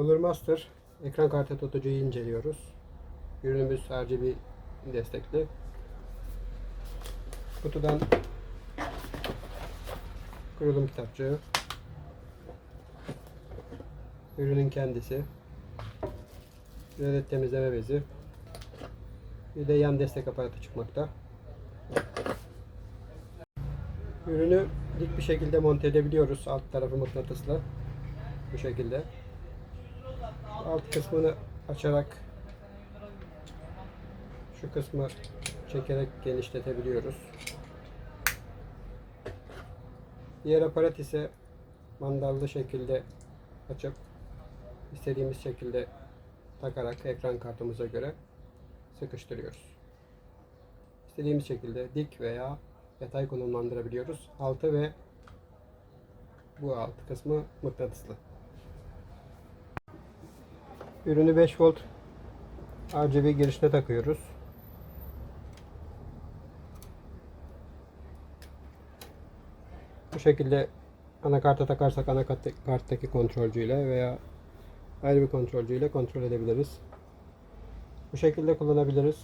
Cooler Master ekran kartı tutucuyu inceliyoruz. Ürünümüz RGB destekli. Kutudan kurulum kitapçığı. Ürünün kendisi. Bir temizleme bezi. Bir de yan destek aparatı çıkmakta. Ürünü dik bir şekilde monte edebiliyoruz. Alt tarafı mıknatıslı. Bu şekilde. Alt kısmını açarak şu kısmı çekerek genişletebiliyoruz. Diğer aparat ise mandallı şekilde açıp istediğimiz şekilde takarak ekran kartımıza göre sıkıştırıyoruz. İstediğimiz şekilde dik veya yatay konumlandırabiliyoruz. Altı ve bu alt kısmı mıknatıslı. Ürünü 5 volt RGB girişine takıyoruz. Bu şekilde anakarta takarsak anakarttaki kontrolcüyle veya ayrı bir kontrolcüyle kontrol edebiliriz. Bu şekilde kullanabiliriz.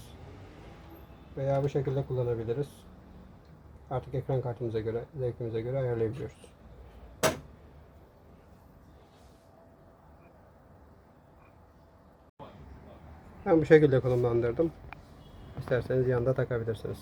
Veya bu şekilde kullanabiliriz. Artık ekran kartımıza göre, zevkimize göre ayarlayabiliyoruz. Ben bu şekilde konumlandırdım. İsterseniz yanında takabilirsiniz.